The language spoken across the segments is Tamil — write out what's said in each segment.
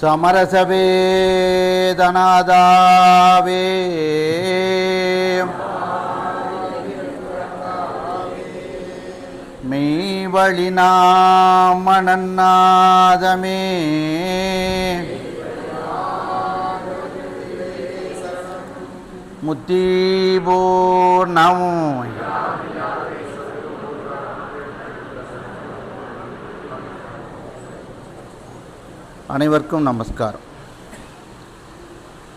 சமரசவேதனாதாவே மெய்வழி நாமணநாதமே முத்தீபூர்ணம் அனைவருக்கும் நமஸ்காரம்.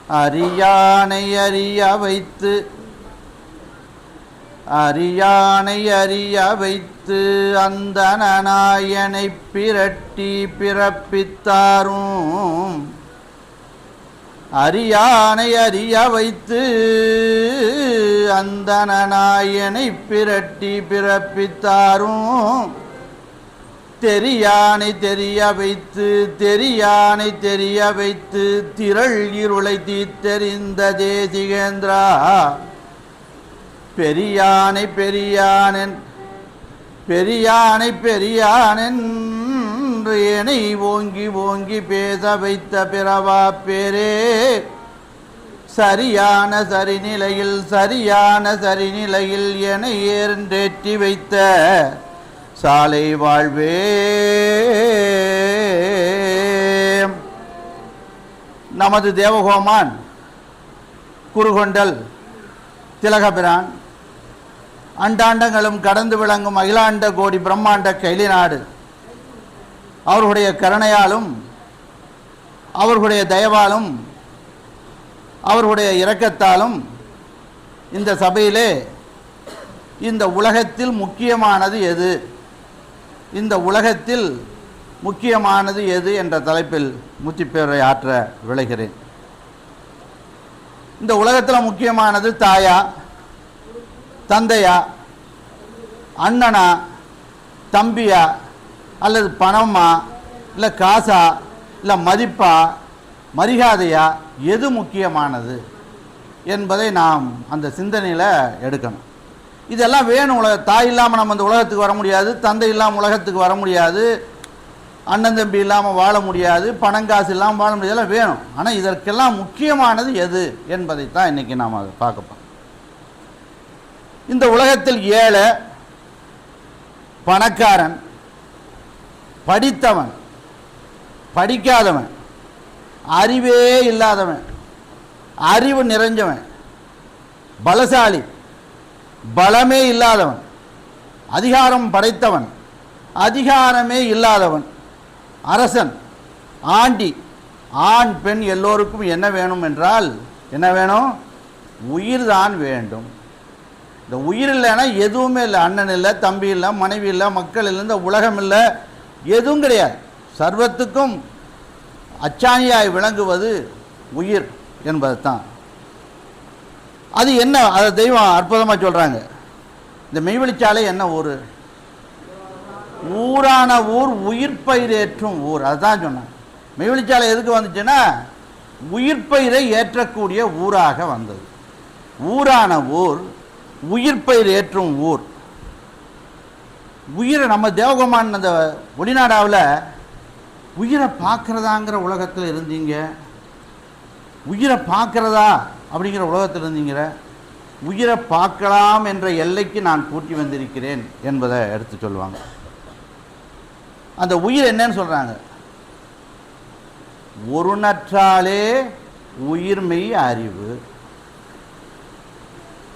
அரியானை அறிய வைத்து அரியானை அறிய வைத்து அந்த நாயனை பிரட்டி பிறப்பித்தாரும். அரியானை அறிய வைத்து அந்த நாயனை பிரட்டி பிறப்பித்தாரும். தெரியானை தெரிய வைத்து தெரியானை தெரிய வைத்து திரள் இருளை தீத்தெறிந்த தேசிகேந்திரா. பெரியானை பெரியானன் பெரியானை பெரியானன் என்னை ஓங்கி ஓங்கி பேச வைத்த பிறவா பேரே. சரியான சரிநிலையில் சரியான சரிநிலையில் என ஏற்றேற்றி வைத்த சாலை வாழ்வே. நமது தேவகோமான் குருகொண்டல் திலகபிரான் அண்டாண்டங்களும் கடந்து விளங்கும் அகிலாண்ட கோடி பிரம்மாண்ட கைலி நாடு. அவர்களுடைய கருணையாலும் அவர்களுடைய தயவாலும் அவர்களுடைய இரக்கத்தாலும் இந்த சபையிலே இந்த உலகத்தில் முக்கியமானது எது? இந்த உலகத்தில் முக்கியமானது எது என்ற தலைப்பில் முத்திப்பேரை ஆற்ற விளைகிறேன். இந்த உலகத்தில் முக்கியமானது தாயா தந்தையா அண்ணனா தம்பியா அல்லது பணமா இல்லை காசா இல்லை மதிப்பா மரியாதையா எது முக்கியமானது என்பதை நாம் அந்த சிந்தனையில் எடுக்கணும். இதெல்லாம் வேணும் உலக தாய் இல்லாமல் நம்ம இந்த உலகத்துக்கு வர முடியாது தந்தை இல்லாமல் உலகத்துக்கு வர முடியாது அண்ணன் தம்பி இல்லாமல் வாழ முடியாது பணம் காசு இல்லாமல் வாழ முடியாது இதெல்லாம் வேணும். ஆனால் இதற்கெல்லாம் முக்கியமானது எது என்பதை தான் இன்றைக்கி நாம் அதை பார்க்கப்போம் இந்த உலகத்தில் ஏழை பணக்காரன் படித்தவன் படிக்காதவன் அறிவே இல்லாதவன் அறிவு நிறைஞ்சவன் பலசாலி பலமே இல்லாதவன். அதிகாரம் படைத்தவன். அதிகாரமே இல்லாதவன். அரசன் ஆண்டி ஆண் பெண் எல்லோருக்கும் என்ன வேணும் என்றால் என்ன வேணும்? உயிர் தான் வேண்டும். இந்த உயிர் இல்லைன்னா எதுவுமே இல்லை. அண்ணன் இல்லை தம்பி இல்லை மனைவி இல்லை மக்கள் இல்லை இந்த உலகம் இல்லை. எதுவும் கிடையாது. சர்வத்துக்கும் அச்சாணியாய் விளங்குவது உயிர் என்பது தான் அது என்ன அதை தெய்வம் அற்புதமாக சொல்கிறாங்க இந்த மெய்வெளிச்சாலை என்ன ஊர்? ஊரான ஊர் உயிர் பயிரேற்றும் ஊர். அதுதான் சொன்னேன். மெய்வெளிச்சாலை எதுக்கு வந்துச்சுன்னா உயிர் பயிரை ஏற்றக்கூடிய ஊராக வந்தது. ஊரான ஊர் உயிர் பயிர் ஏற்றும் ஊர். உயிரை நம்ம தேவகுமான் அந்த ஒளிநாடாவில் உயிரை பார்க்குறதாங்கிற உலகத்தில் இருந்தீங்க. உயிரை பார்க்குறதா அப்படிங்கிற உலகத்தில் இருந்தீங்கிற உயிரை பார்க்கலாம் என்ற எல்லைக்கு நான் கூட்டி வந்திருக்கிறேன் என்பதை எடுத்து சொல்லுவாங்க. அந்த உயிர் என்னன்னு சொல்கிறாங்க ஒரு நற்றாலே உயிர்மெய் அறிவு.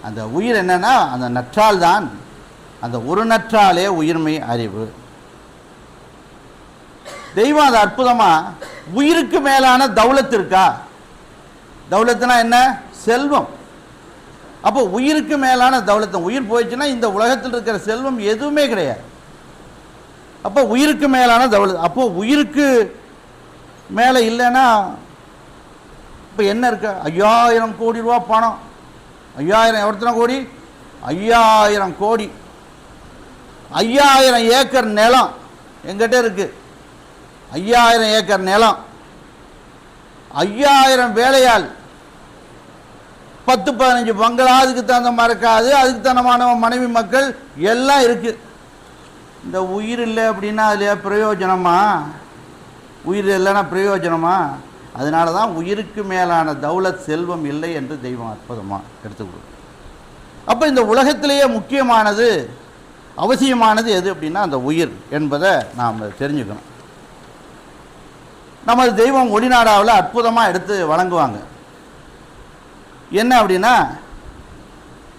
அந்த உயிர் என்னன்னா அந்த நற்றால் தான் அந்த ஒரு நற்றாலே உயிர்மை அறிவு. தெய்வம் அது அற்புதமாக உயிருக்கு மேலான தௌலத்து இருக்கா? தௌலத்துனா என்ன? செல்வம். அப்போ உயிருக்கு மேலான தௌலத்தம் உயிர் போயிடுச்சுன்னா இந்த உலகத்தில் இருக்கிற செல்வம் எதுவுமே கிடையாது. அப்போ உயிருக்கு மேலான தௌலத் அப்போ உயிருக்கு மேலே இல்லைன்னா இப்போ என்ன இருக்கு? ஐயாயிரம் கோடி ரூபா பணம். ஐயாயிரம் எத்தனை கோடி? ஐயாயிரம் கோடி. ஐயாயிரம் ஏக்கர் நிலம் எங்கிட்ட இருக்கு. ஐயாயிரம் ஏக்கர் நிலம். ஐயாயிரம் வேலையாள் பத்து பதினஞ்சு பங்களா அதுக்கு தகுந்த மறக்காது அதுக்கு தகுந்தமான மனைவி மக்கள் எல்லாம் இருக்கு. இந்த உயிர் இல்லை அப்படின்னா அதில் பிரயோஜனமா? உயிர் இல்லைன்னா பிரயோஜனமா? அதனால தான் உயிருக்கு மேலான தௌலத் செல்வம் இல்லை என்று தெய்வம் அற்புதமாக எடுத்துக்கொள்ளும் அப்போ இந்த உலகத்திலேயே முக்கியமானது அவசியமானது எது அப்படின்னா அந்த உயிர் என்பதை நாம் தெரிஞ்சுக்கணும். நமது தெய்வம் ஒளிநாடாவில் அற்புதமாக எடுத்து வழங்குவாங்க. என்ன அப்படின்னா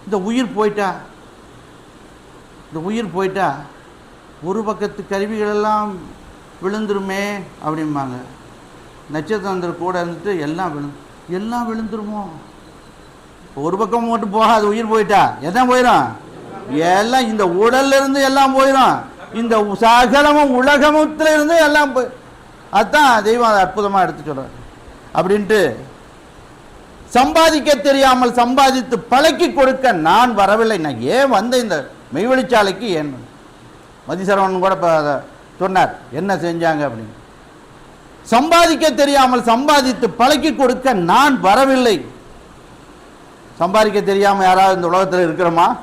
இந்த உயிர் போயிட்டா இந்த உயிர் போயிட்டா ஒரு பக்கத்து கருவிகள் எல்லாம் விழுந்துருமே அப்படிம்பாங்க. நட்சத்திரம் கூட இருந்துட்டு எல்லாம் விழு எல்லாம் விழுந்துருமோ? ஒரு பக்கம் மட்டும் போகாது உயிர் போயிட்டா எதான் போயிடும் எல்லாம் இந்த உடல்ல இருந்து எல்லாம் போயிடும் இந்த சகலமும் உலகமுத்துல இருந்து எல்லாம் போய் அதான் தெய்வம் அதை அற்புதமாக எடுத்து சொல்கிறார் அப்படின்ட்டு சம்பாதிக்க தெரியாமல் சம்பாதித்து பழக்கி கொடுக்க நான் வரவில்லை. நான் ஏன் வந்த இந்த மெய்வழிச்சாலைக்கு ஏன்? மதிசரவன் கூட இப்போ அதை சொன்னார். என்ன செஞ்சாங்க அப்படின்னு. சம்பாதிக்க தெரியாமல் சம்பாதித்து பழக்கி கொடுக்க நான் வரவில்லை. சம்பாதிக்க தெரியாமல் யாராவது இந்த உலகத்தில் இருக்கிறோமா?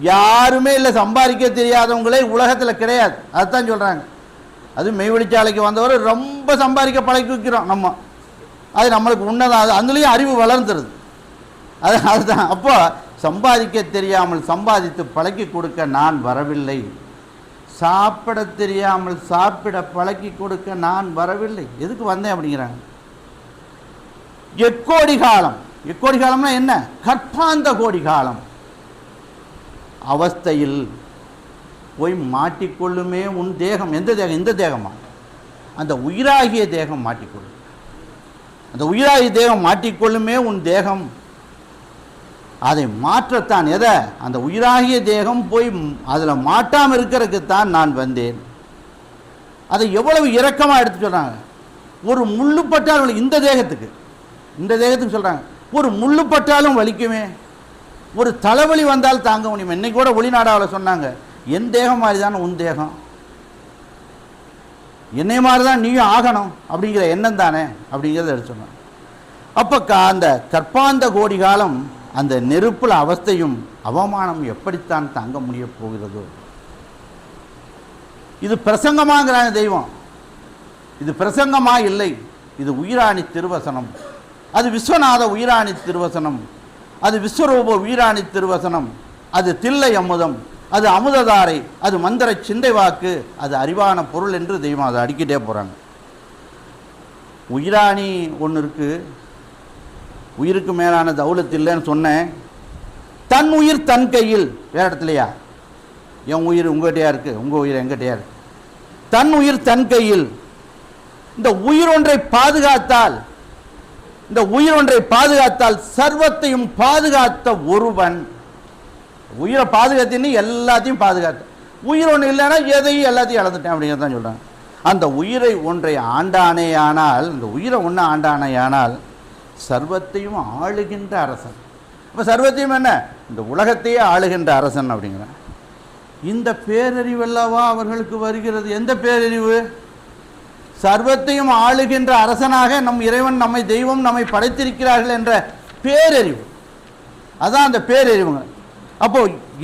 யாருமே இல்லை. சம்பாதிக்க தெரியாதவங்களே உலகத்தில் கிடையாது. அதுதான் சொல்றாங்க. அது மெய்வெளிச்சாலைக்கு வந்தவர் ரொம்ப சம்பாதிக்க பழக்கி வைக்கிறோம் நம்ம. அது நம்மளுக்கு உன்னதான் அது அதுலேயும் அறிவு வளர்ந்துருது. அது அதுதான். அப்போ சம்பாதிக்க தெரியாமல் சம்பாதித்து பழக்கி கொடுக்க நான் வரவில்லை. சாப்பிட தெரியாமல் சாப்பிட பழக்கி கொடுக்க நான் வரவில்லை. எதுக்கு வந்தேன் அப்படிங்கிறாங்க. எக்கோடி காலம். எக்கோடி காலம்னா என்ன? கற்பாந்த கோடி காலம். அவஸ்தையில் போய் மாட்டிக்கொள்ளுமே உன் தேகம். எந்த தேகம்? இந்த தேகமா? அந்த உயிராகிய தேகம் மாட்டிக்கொள்ளும் அந்த உயிராகிய தேகம் மாட்டிக்கொள்ளுமே உன் தேகம். அதை மாற்றத்தான். எதை? அந்த உயிராகிய தேகம் போய் அதில் மாட்டாமல் இருக்கிறதுக்குத்தான் நான் வந்தேன். அதை எவ்வளவு இரக்கமாக எடுத்து சொல்கிறாங்க ஒரு முள்ளு பட்டாலும் இந்த தேகத்துக்கு. இந்த தேகத்துக்கு சொல்கிறாங்க ஒரு முள்ளு பட்டாலும் வலிக்குமே. ஒரு தலைவலி வந்தால் தாங்க முடியும். இன்னைக்கு கூட ஒளிநாடாவில் சொன்னாங்க என் தேகம் மாதிரி தானே உன் தேகம்? என்னை மாதிரி தான் நீயும் ஆகணும் அப்படிங்கிற எண்ணம் தானே? அப்படிங்கிறத எடுத்துக்கணும் அப்போ அந்த கற்பாந்த கோடி காலம் அந்த நெருப்புல அவஸ்தையும் அவமானம் எப்படித்தான் தங்க முடிய போகிறதோ? இது பிரசங்கமாங்கிறாங்க தெய்வம். இது பிரசங்கமா இல்லை. இது உயிராணி திருவசனம். அது விஸ்வநாத உயிராணி திருவசனம். அது விஸ்வரூப உயிராணி திருவசனம். அது தில்லை அமுதம். அது அமுததாரை அது மந்திர சிந்தை வாக்கு அது அறிவான பொருள் என்று தெய்வம் அதை அடிக்கிட்டே போகிறாங்க உயிராணி ஒன்று இருக்குது உயிருக்கு மேலான தௌலத் இல்லைன்னு சொன்னேன். தன் உயிர் தன் கையில் வேற இடத்துலையா? என் உயிர் உங்ககிட்டயா இருக்கு? உங்கள் உயிர் எங்கிட்டயா இருக்கு? தன் உயிர் தன் கையில். இந்த உயிர் ஒன்றை பாதுகாத்தால் இந்த உயிர் ஒன்றை பாதுகாத்தால் சர்வத்தையும் பாதுகாத்த ஒருவன் உயிரை பாதுகாத்தின்னு எல்லாத்தையும் பாதுகாத்து உயிர் ஒன்று இல்லைன்னா எதையும் எல்லாத்தையும் இழந்துட்டேன் அப்படிங்கிறது தான் சொல்கிறாங்க அந்த உயிரை ஒன்றை ஆண்டானே ஆனால் இந்த உயிரை ஒன்று ஆண்டானே ஆனால் சர்வத்தையும் ஆளுகின்ற அரசன். இப்போ சர்வத்தையும் என்ன? இந்த உலகத்தையே ஆளுகின்ற அரசன் அப்படிங்கிறான். இந்த பேரறிவல்லவா அவர்களுக்கு வருகிறது? எந்த பேரறிவு? சர்வத்தையும் ஆளுகின்ற அரசனாக நம் இறைவன் நம்மை தெய்வம் நம்மை படைத்திருக்கிறார்கள் என்ற பேரறிவு. அதான் அந்த பேரறிவுங்க. அப்போ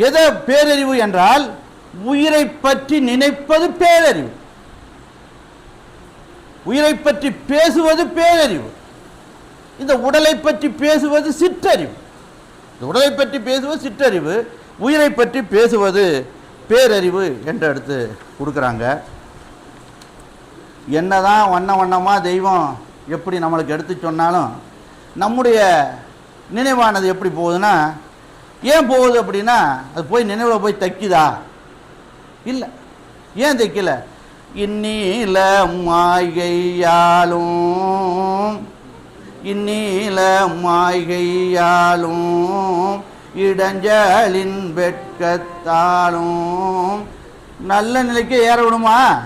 எதை பேரறிவு என்றால் உயிரை பற்றி நினைப்பது பேரறிவு. உயிரை பற்றி பேசுவது பேரறிவு. இந்த உடலை பற்றி பேசுவது சிற்றறிவு. இந்த உடலை பற்றி பேசுவது சிற்றறிவு உயிரை பற்றி பேசுவது பேரறிவு என்று எடுத்து கொடுக்குறாங்க. என்னதான் வண்ண வண்ணமாக தெய்வம் எப்படி நம்மளுக்கு எடுத்து சொன்னாலும் நம்முடைய நினைவானது எப்படி போகுதுன்னா ஏன் போகுது அப்படின்னா அது போய் நினைவில் போய் தைக்குதா? இல்லை. ஏன் தைக்கல? இந்நீல மாய்கையாலும் இந்நீல மாய்கையாலும் இடஞ்சலின் வெட்கத்தாலும் நல்ல நிலைக்கு ஏற விடுமா?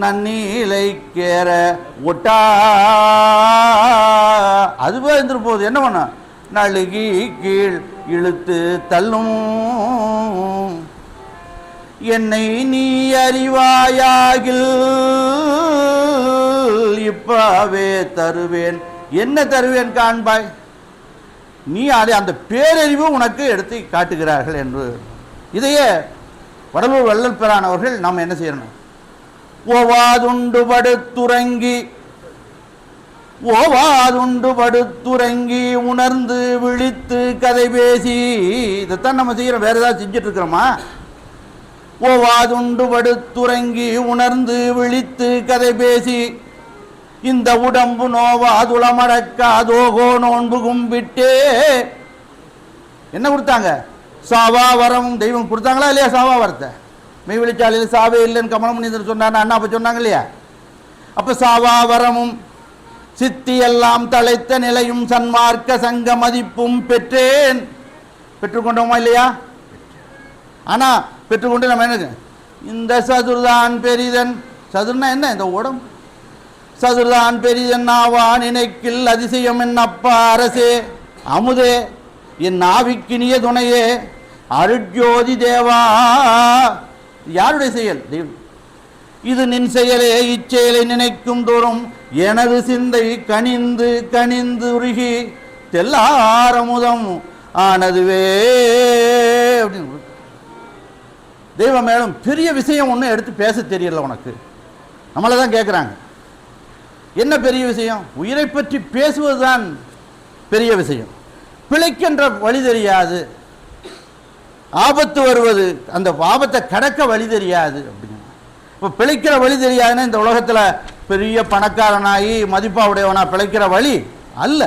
நன்னீலைக்கேற ஒட்டா. அதுவே இருந்துட்டு போகுது. என்ன பண்ண? நழுகி கீழ் இழுத்து தள்ளும். என்னை நீ அறிவாயாகில் இப்பவே தருவேன். என்ன தருவேன் காண்பாய்? நீ அதை அந்த பேரறிவு உனக்கு எடுத்து காட்டுகிறார்கள் என்று. இதையே வடலூர் வள்ளல் பெறானவர்கள் நாம் என்ன செய்யணும்? ஓவாதுண்டு படுத்துறங்கி ஓவாதுண்டு படுத்துறங்கி உணர்ந்து விழித்து கதை பேசி இதைத்தான் நம்ம செய்கிறோம் வேற ஏதாவது செஞ்சுட்டு இருக்கிறோமா ஓவாதுண்டு படுத்துறங்கி உணர்ந்து விழித்து கதை பேசி இந்த உடம்பு நோவாதுளமடக்காதோகோ நோன்பு கும்பிட்டே. என்ன கொடுத்தாங்க? சாவா வரம் தெய்வம் கொடுத்தாங்களா இல்லையா சாவா வரத்தை? மெய் விழிச்சாலையில் சாவே இல்லைன்னு கமலமுனிதர் சொன்னார்? அண்ணா அப்போ சொன்னாங்க இல்லையா? அப்போ சாவா வரமும் சித்தியெல்லாம் தலைத்த நிலையும் சன்மார்க்க சங்க மதிப்பும் பெற்றேன். பெற்றுக்கொண்டோமா இல்லையா? ஆனா பெற்றுக்கொண்டு நம்ம என்ன இந்த சதுர்தான் பெரிதன் சதுர்னா என்ன இந்த உடம்பு சதுர்தான் பெரிதன் ஆவா நினைக்கில் அதிசயம் என்னப்பா அரசே? அமுதே என் நாவிக்கினிய துணையே. அருட்ஜோதி தேவா. யாருடைய செயல்? தெய்வம். இது நின் செயலே இச்செயலை நினைக்கும் தோறும் எனது சிந்தை கனிந்து கனிந்து உருகி தெல்லாரமுதம் ஆனதுவே அப்படின்னு தெய்வம் மேலும் பெரிய விஷயம் ஒன்றும் எடுத்து பேச தெரியல உனக்கு. நம்மளை தான் கேட்குறாங்க என்ன பெரிய விஷயம்? உயிரை பற்றி பேசுவதுதான் பெரிய விஷயம். பிழைக்கின்ற வழி தெரியாது. ஆபத்து வருவது அந்த ஆபத்தை கடக்க வழி தெரியாது. அப்படி இப்போ பிழைக்கிற வழி தெரியாதுன்னா இந்த உலகத்தில் பெரிய பணக்காரனாகி மதிப்பாவுடையவனா பிழைக்கிற வழி அல்ல.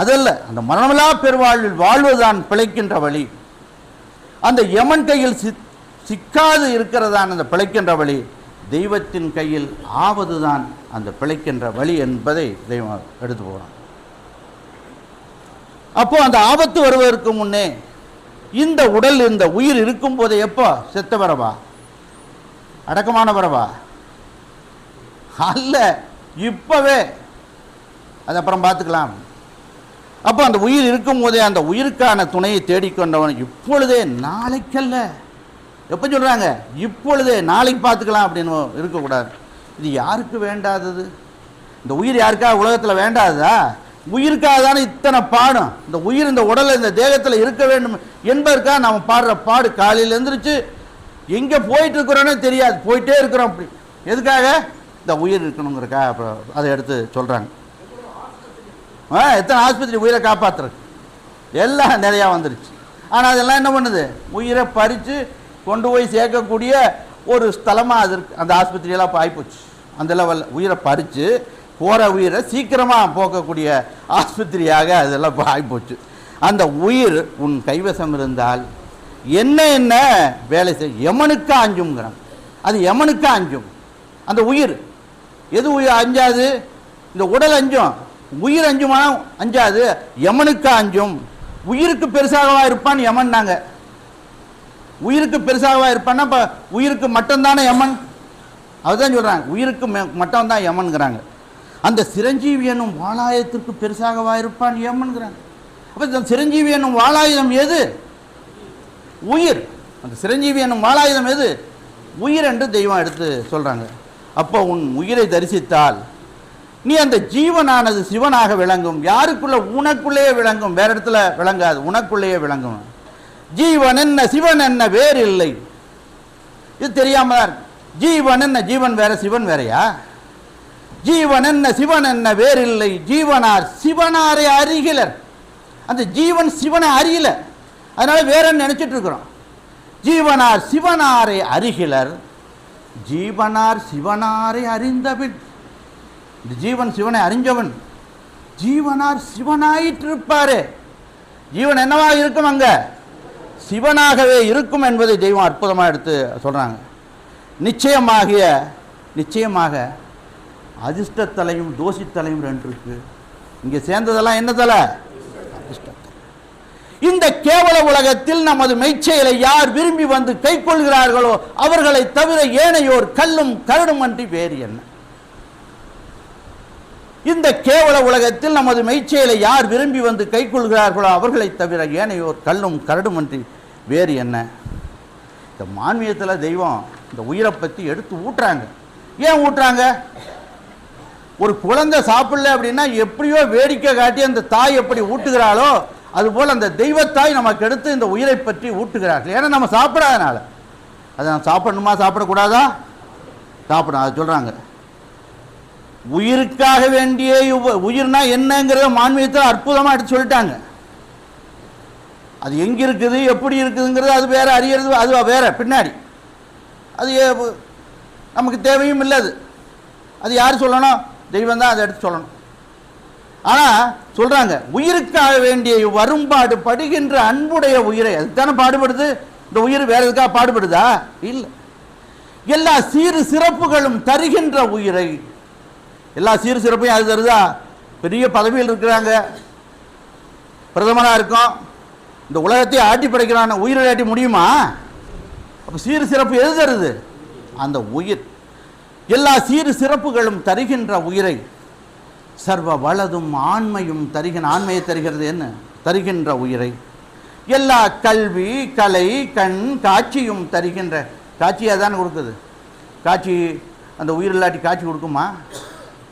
அதல்ல அந்த மரணமில்லா பெருவாழ்வில் வாழ்வதுதான் பிழைக்கின்ற வழி. அந்த யமன் கையில் சிக் சிக்காது இருக்கிறதான் அந்த பிழைக்கின்ற வழி. தெய்வத்தின் கையில் ஆவதுதான் அந்த பிழைக்கின்ற வழி என்பதை தெய்வம் எடுத்து போகிறான் அப்போ அந்த ஆபத்து வருவதற்கு முன்னே இந்த உடல் இந்த உயிர் இருக்கும் போதே எப்போ செத்தவரவா அடக்கமானவரவா? அல்ல இப்பவே. அது அப்புறம் பார்த்துக்கலாம். அப்போ அந்த உயிர் இருக்கும் போதே அந்த உயிருக்கான துணையை தேடிக்கொண்டவன் இப்பொழுதே நாளைக்கல்ல. எப்போ சொல்கிறாங்க இப்பொழுதே நாளைக்கு பார்த்துக்கலாம் அப்படின்னு இருக்கக்கூடாது. இது யாருக்கு வேண்டாதது? இந்த உயிர் யாருக்கா? உலகத்தில் வேண்டாததா? உயிருக்காக தானே இத்தனை பாடும். இந்த உயிர் இந்த உடலில் இந்த தேகத்தில் இருக்க வேண்டும் என்பதற்காக நாம் பாடுற பாடு காலையில் எழுந்திரிச்சு எங்கே போயிட்டு இருக்கிறோன்னே தெரியாது. போயிட்டே இருக்கிறோம். அப்படி எதுக்காக? இந்த உயிர் இருக்கணுங்கிறக்கா அப்புறம் அதை எடுத்து சொல்கிறாங்க ஆ எத்தனை ஆஸ்பத்திரி உயிரை காப்பாற்றுறது எல்லாம் நிறையா வந்துருச்சு. ஆனால் அதெல்லாம் என்ன பண்ணுது? உயிரை பறித்து கொண்டு போய் சேர்க்கக்கூடிய ஒரு ஸ்தலமாக அது இருக்கு. அந்த ஆஸ்பத்திரியெல்லாம் இப்போ ஆகிப்போச்சு அந்த லெவலில் உயிரை பறித்து போகிற உயிரை சீக்கிரமாக போக்கக்கூடிய ஆஸ்பத்திரியாக அதெல்லாம் இப்போ ஆகிப்போச்சு அந்த உயிர் உன் கைவசம் இருந்தால் என்ன என்ன வேலை செய் யமனுக்கு அஞ்சுங்கிறான் அது யமனுக்கு அஞ்சும். அந்த உயிர் எது உயிர் அஞ்சாது? இந்த உடல் அஞ்சும். உயிர் அஞ்சுமா? அஞ்சாது. யமனுக்கு அஞ்சும். உயிருக்கு பெருசாகவா இருப்பான் யமன்னாங்க உயிருக்கு பெருசாகவா இருப்பான்னா இப்போ உயிருக்கு மட்டும்தானே யமன்? அதுதான் சொல்கிறாங்க உயிருக்கு மட்டும் தான் யமன்கிறாங்க அந்த சிரஞ்சீவி என்னும் வாளாயத்திற்கு பெருசாகவா இருப்பான் யமன்கிறாங்க அப்போ இந்த சிரஞ்சீவி என்னும் வாளாயுதம் எது? உயிர். அந்த சிரஞ்சீவி என்னும் வாளாயுதம் எது? உயிர் என்று தெய்வம் எடுத்து சொல்கிறாங்க அப்போ உன் உயிரை தரிசித்தால் நீ அந்த ஜீவனானது சிவனாக விளங்கும். யாருக்குள்ள? உனக்குள்ளேயே விளங்கும். வேற இடத்துல விளங்காது. உனக்குள்ளேயே விளங்கும். ஜீவன் என்ன? சிவன் என்ன? வேறு இல்லை. இது தெரியாம தான் ஜீவன் என்ன? ஜீவன் வேற சிவன் வேறையா? ஜீவன் என்ன? சிவன் என்ன? வேறில்லை. ஜீவனார் சிவனாரை அறிகிலர். அந்த ஜீவன் சிவனை அறியலை. அதனால வேற நினைச்சிட்டு இருக்கிறோம்? ஜீவனார் சிவனாரை அறிகிலர் ஜீவனார் சிவனாரை அறிந்தபின். இந்த ஜீவன் சிவனை அறிஞ்சவன். ஜீவனார் சிவனாயிட்டிருப்பாரே. ஜீவன் என்னவாக இருக்கும் அங்க? சிவனாகவே இருக்கும் என்பதை தெய்வம் அற்புதமாக எடுத்து சொல்றாங்க. நிச்சயமாகிய நிச்சயமாக அதிர்ஷ்டத்தலையும் தோஷித்தலையும் ரெண்டு இருக்கு இங்கே சேர்ந்ததெல்லாம் என்ன தலை? இந்த கேவல உலகத்தில் நமது மெய்ச்செயலை யார் விரும்பி வந்து கைக்கொள்கிறார்களோ அவர்களை தவிர ஏனையோர் கல்லும் கரடும் அன்றி வேறு என்ன? இந்த கேவல உலகத்தில் நமது மெய்ச்செயலை யார் விரும்பி வந்து கை கொள்கிறார்களோ அவர்களை தவிர ஏனையோர் கல்லும் கரடுமன்றி வேறு என்ன? இந்த மான்மியத்தில் தெய்வம் இந்த உயிரை பற்றி எடுத்து ஊட்டுறாங்க. ஏன் ஊட்டுறாங்க? ஒரு குழந்தை சாப்பிடல அப்படின்னா எப்படியோ வேடிக்கை காட்டி அந்த தாய் எப்படி ஊட்டுகிறாளோ அதுபோல் அந்த தெய்வத்தாய் நமக்கு எடுத்து இந்த உயிரை பற்றி ஊட்டுகிறார்கள். ஏன்னா நம்ம சாப்பிடாதனால. அதை நான் சாப்பிடணுமா சாப்பிடக்கூடாதா? சாப்பிடும் அதை சொல்கிறாங்க உயிருக்காக வேண்டிய உயிர்னா என்னங்கிறத மான்மியத்தில் அற்புதமாக எடுத்து சொல்லிட்டாங்க. அது எங்கே இருக்குது எப்படி இருக்குதுங்கிறது அது வேறு அறியறது அது வேறு பின்னாடி. அது நமக்கு தேவையும் இல்லை அது. அது யார் சொல்லணும்? தெய்வம் தான் அதை எடுத்து சொல்லணும். ஆனால் சொல்கிறாங்க உயிருக்காக வேண்டிய வரும்பாடு படுகின்ற அன்புடைய உயிரை அதுதானே பாடுபடுது? இந்த உயிர் வேற எதுக்காக பாடுபடுதா? இல்லை. எல்லா சீறு சிறப்புகளும் தருகின்ற உயிரை. எல்லா சீறு சிறப்பையும் அது தருதா? பெரிய பதவியில் இருக்கிறாங்க. பிரதமராக இருக்கும். இந்த உலகத்தை ஆட்டி படைக்கிறான உயிரை ஆட்டி முடியுமா? அப்போ சீறு சிறப்பு எது தருது? அந்த உயிர். எல்லா சீறு சிறப்புகளும் தருகின்ற உயிரை. சர்வ வளதும் ஆண்மையும் தருகின்ற ஆண்மையை தருகிறது என்ன? தருகின்ற உயிரை. எல்லா கல்வி கலை கண் காட்சியும் தருகின்ற. காட்சியாக தானே கொடுக்குது? காட்சி அந்த உயிர் இல்லாட்டி காட்சி கொடுக்குமா?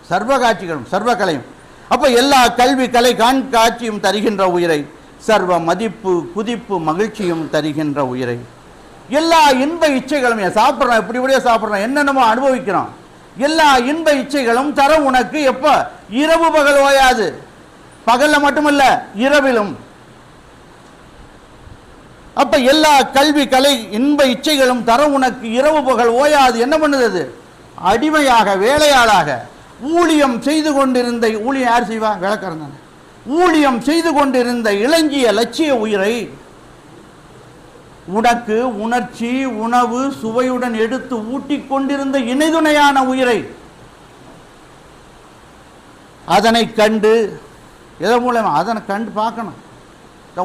சர்வ காட்சிகளும் சர்வ கலையும். அப்போ எல்லா கல்வி கலை கண் காட்சியும் தருகின்ற உயிரை. சர்வ மதிப்பு குதிப்பு மகிழ்ச்சியும் தருகின்ற உயிரை. எல்லா இன்ப இச்சைகளும் சாப்பிட்றோம் இப்படி இப்படியே சாப்பிட்றோம் என்னென்னமோ அனுபவிக்கிறோம். எல்லா இன்ப இச்சைகளும் தர உனக்கு எப்ப? இரவு பகல் ஓயாது. பகல்ல மட்டுமல்ல இரவிலும். அப்ப எல்லா கல்வி கலை இன்ப இச்சைகளும் தர உனக்கு இரவு பகல் ஓயாது. என்ன பண்ணுது அடிமையாக வேலையாளாக ஊழியம் செய்து கொண்டிருந்த ஊழியம் யார் செய்வா? வேலைக்காரன் ஊழியம் செய்து கொண்டிருந்த இளஞ்சிய லட்சிய உயிரை உனக்கு உணர்ச்சி உணவு சுவையுடன் எடுத்து ஊட்டிக் கொண்டிருந்த இணைதுணையான உயிரை அதனை கண்டு எதன் மூலமா? அதனை கண்டு பார்க்கணும்.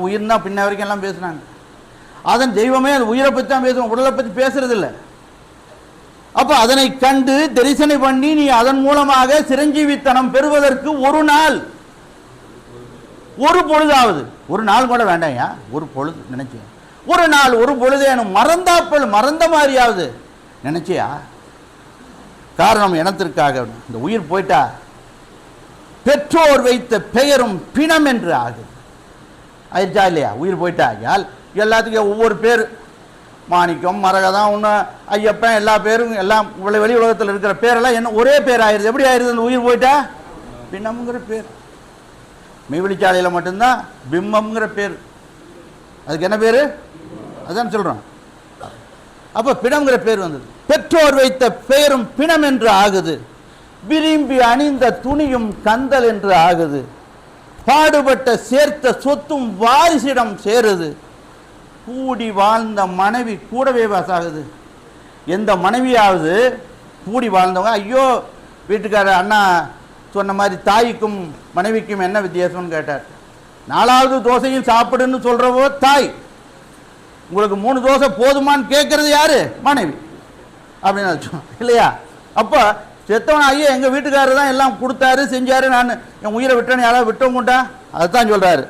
உயிர் தான் பின்ன வரைக்கும் எல்லாம் பேசுனாங்க. அதன் தெய்வமே அது உயிரை பற்றி தான் பேசுவோம் உடலை பற்றி பேசுறது இல்லை அப்போ அதனை கண்டு தரிசனை பண்ணி நீ அதன் மூலமாக சிரஞ்சீவித்தனம் பெறுவதற்கு ஒரு நாள். ஒரு பொழுதாவது. ஒரு நாள் கூட வேண்டாம்யா ஒரு பொழுது நினைச்சேன் ஒரு நாள் ஒரு பொழுதேனும் மறந்தாப்பல் மறந்த மாதிரியாவது. நினைச்சியா? காரணம் இனத்திற்காக. இந்த உயிர் போயிட்டா? பெற்றோர் வைத்த பெயரும் பிணம் என்று ஆகுது ஆயிடுச்சா இல்லையா? உயிர் போயிட்டா. யால் எல்லாத்துக்கும் ஒவ்வொரு பேர். மாணிக்கம் மரகதம் ஒன்று ஐயப்பன் எல்லா பேரும் எல்லாம் உள்ள வெளி உலகத்தில் இருக்கிற பேரெல்லாம் என்ன ஒரே பேர் ஆயிடுது எப்படி ஆயிடுது அந்த உயிர் போயிட்டா? பிணம்ங்கிற பேர். மெய்வெளிச்சாலையில் மட்டும்தான் பிம்பம்ங்கிற பேர். அதுக்கு என்ன பேர்? அதான் சொல்கிறோம் அப்போ பிணம்ங்கிற பேர் வந்தது. பெற்றோர் வைத்த பெயரும் பிணம் என்று ஆகுது. விரும்பி அணிந்த துணியும் கந்தல் என்று ஆகுது. பாடுபட்ட சேர்த்த சொத்தும் வாரிசிடம் சேருது. கூடி வாழ்ந்த மனைவி கூடவே வாசாகுது. எந்த மனைவியாவது கூடி வாழ்ந்தவங்க ஐயோ வீட்டுக்காரர் அண்ணா சொன்ன மாதிரி தாய்க்கும் மனைவிக்கும் என்ன வித்தியாசம்னு கேட்டார். நாலாவது தோசையும் சாப்பிடுன்னு சொல்கிறவோ தாய். உங்களுக்கு மூணு தோசை போதுமான்னு கேட்கறது யாரு? மனைவி. அப்படின்னு இல்லையா? அப்போ செத்தவன் ஐயா எங்கள் வீட்டுக்காரர் தான் எல்லாம் கொடுத்தாரு செஞ்சாரு நான். என் உயிரை விட்டேன்னு யாராவது விட்டவங்கண்டா? அதுதான் சொல்கிறாரு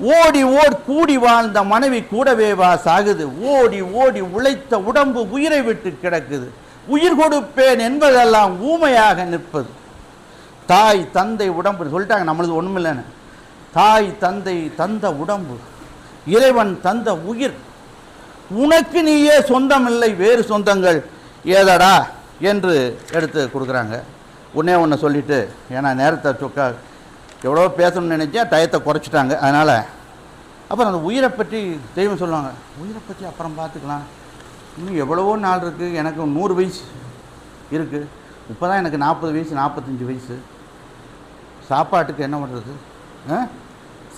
ஓடி ஓடி கூடி வாழ்ந்த மனைவி கூடவே வா சாகுது. ஓடி ஓடி உழைத்த உடம்பு உயிரை விட்டு கிடக்குது. உயிர் கொடுப்பேன் என்பதெல்லாம் ஊமையாக நிற்பது. தாய் தந்தை உடம்பு சொல்லிட்டாங்க நம்மளது ஒன்றுமில்லைன்னு தாய் தந்தை தந்த உடம்பு. இறைவன் தந்த உயிர். உனக்கு நீயே சொந்தம் இல்லை வேறு சொந்தங்கள். ஏதடா என்று எடுத்து கொடுக்குறாங்க. உன்னே ஒன்று சொல்லிவிட்டு ஏன்னா நேரத்தை சொக்கா எவ்வளோ பேசணும்னு நினச்சேன் டயத்தை குறைச்சிட்டாங்க. அதனால் அப்புறம் அந்த உயிரை பற்றி தெய்வம் சொல்லுவாங்க உயிரை பற்றி அப்புறம் பார்த்துக்கலாம். இன்னும் எவ்வளவோ நாள் இருக்குது எனக்கு நூறு வயசு இருக்குது இப்போ தான் எனக்கு நாற்பது வயசு நாற்பத்தஞ்சு வயசு. சாப்பாட்டுக்கு என்ன பண்ணுறது ஆ?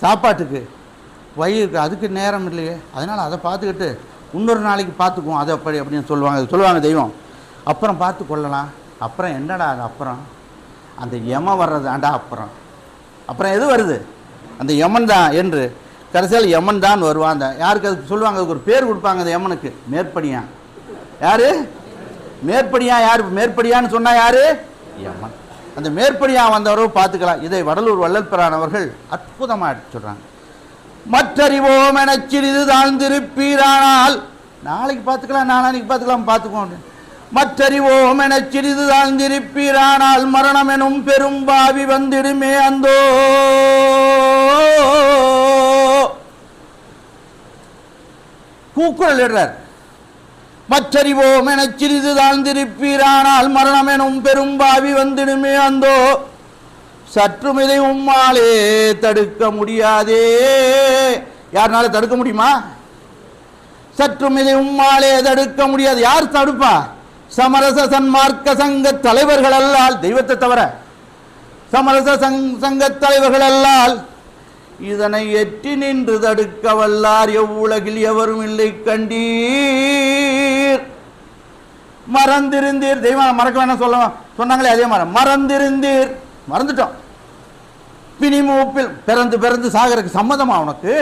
சாப்பாட்டுக்கு வயிறுக்கு அதுக்கு நேரம் இல்லையே. அதனால் அதை பார்த்துக்கிட்டு இன்னொரு நாளைக்கு பார்த்துக்குவோம் அதை அப்படி அப்படின்னு சொல்லுவாங்க. சொல்லுவாங்க தெய்வம். அப்புறம் பார்த்து கொள்ளலாம். அப்புறம் என்னடா அது அப்புறம்? அந்த யம வர்றதாண்டா அப்புறம். அப்புறம் எது வருது? அந்த யமன் தான் என்று. கடைசியில் யமன் தான் வருவான். அந்த யாருக்கு அதுக்கு சொல்லுவாங்க? அதுக்கு ஒரு பேர் கொடுப்பாங்க அந்த யமனுக்கு. மேற்படியான் யாரு? மேற்படியா யார்? மேற்படியான்னு சொன்னால் யார்? யமன். அந்த மேற்படியா வந்தவரோ பார்த்துக்கலாம். இதை வடலூர் வள்ளல்பிரான் அவர்கள் அற்புதமாக சொல்கிறாங்க மற்றறிவோம் என சிறிது தாழ்ந்திருப்பீரானால் நாளைக்கு பார்த்துக்கலாம் நாளைக்கு பார்த்துக்கலாம் பார்த்துக்கோங்க. மற்றறிவோம் என சிறிது தாழ்ந்திருப்பீரானால் மரணம் எனும் பெரும் பாவி வந்திடுமே அந்தோ. கூக்குரல் இடுறார். மற்றறிவோம் என சிறிது தாழ்ந்திருப்பீரானால் மரணம் எனும் பெரும்பாவி வந்திடுமே அந்தோ. சற்றும் இதை உம்மாலே தடுக்க முடியாதே. யாருனால தடுக்க முடியுமா? சற்றும் இதை உம்மாலே தடுக்க முடியாது. யார் தடுப்பா? சமரச சன்மார்க்க சங்க தலைவர்கள் அல்லால் தெய்வத்தை தவிர சமரச சங் சங்க தலைவர்கள் அல்லால் இதனை எட்டி நின்று தடுக்க வல்லார் எவ்வுலகில் எவரும் இல்லை கண்டீர். மறந்திருந்தீர். தெய்வம் மறக்க வேணாம் சொல்ல சொன்னாங்களே அதே மாதிரி. மறந்திருந்தீர். மறந்துட்டோம். பிணிமூப்பில் பிறந்து பிறந்து சாகருக்கு சம்மதமா உனக்கு?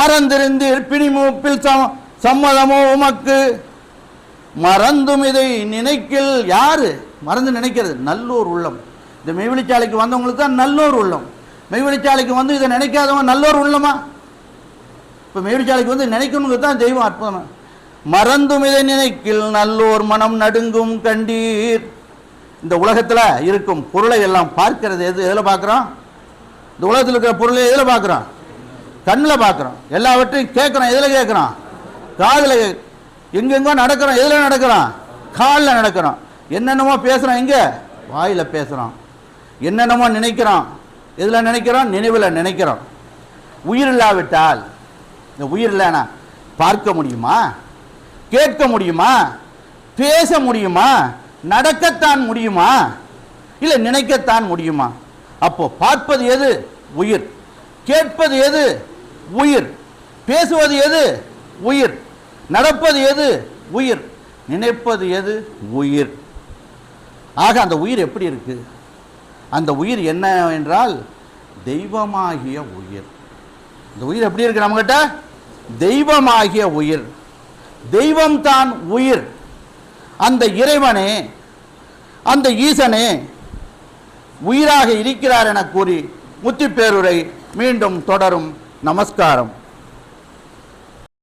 மறந்திருந்தீர் பிணிமூப்பில் சம சம்மதமோ உமக்கு? மறந்தும் இதை நினைக்கில் யாரு? மறந்து நினைக்கிறது நல்லோர் உள்ளம். இந்த மெய்வெளிச்சாலைக்கு வந்தவங்களுக்கு தான் நல்லோர் உள்ளம். மெய்வெளிச்சாலைக்கு வந்து இதை நினைக்காதவங்க நல்லோர் உள்ளமா? இப்போ மெய்வெளிச்சாலைக்கு வந்து நினைக்கணுங்கிறது தான் தெய்வம் அற்புதம். மறந்தும் இதை நினைக்கில் நல்லோர் மனம் நடுங்கும் கண்டீர். இந்த உலகத்தில் இருக்கும் பொருளை எல்லாம் பார்க்கிறது எது? எதில் பார்க்குறோம்? இந்த உலகத்தில் இருக்கிற பொருளை எதில் பார்க்குறோம்? கண்ணில் பார்க்குறோம். எல்லாவற்றையும் கேட்குறோம். எதில் கேட்குறோம்? காதில் எங்கெங்கோ நடக்கிறோம். எதில் நடக்கிறோம்? காலில் நடக்கிறோம். என்னென்னமோ பேசுகிறோம் எங்கே வாயில் பேசுகிறோம் என்னென்னமோ நினைக்கிறோம்? எதில் நினைக்கிறோம்? நினைவில் நினைக்கிறோம். உயிர் இல்லாவிட்டால் இந்த உயிர் இல்லைனா பார்க்க முடியுமா? கேட்க முடியுமா? பேச முடியுமா? நடக்கத்தான் முடியுமா? இல்லை நினைக்கத்தான் முடியுமா? அப்போ பார்ப்பது எது? உயிர். கேட்பது எது? உயிர். பேசுவது எது? உயிர். நடப்பது எது? உயிர். நினைப்பது எது? உயிர். ஆக அந்த உயிர் எப்படி இருக்கு? அந்த உயிர் என்ன என்றால் தெய்வமாகிய உயிர். இந்த உயிர் எப்படி இருக்கு நம்மகிட்ட? தெய்வமாகிய உயிர். தெய்வம்தான் உயிர். அந்த இறைவனே அந்த ஈசனே உயிராக இருக்கிறார் என கூறி முத்திப்பேருரை மீண்டும் தொடரும் நமஸ்காரம்.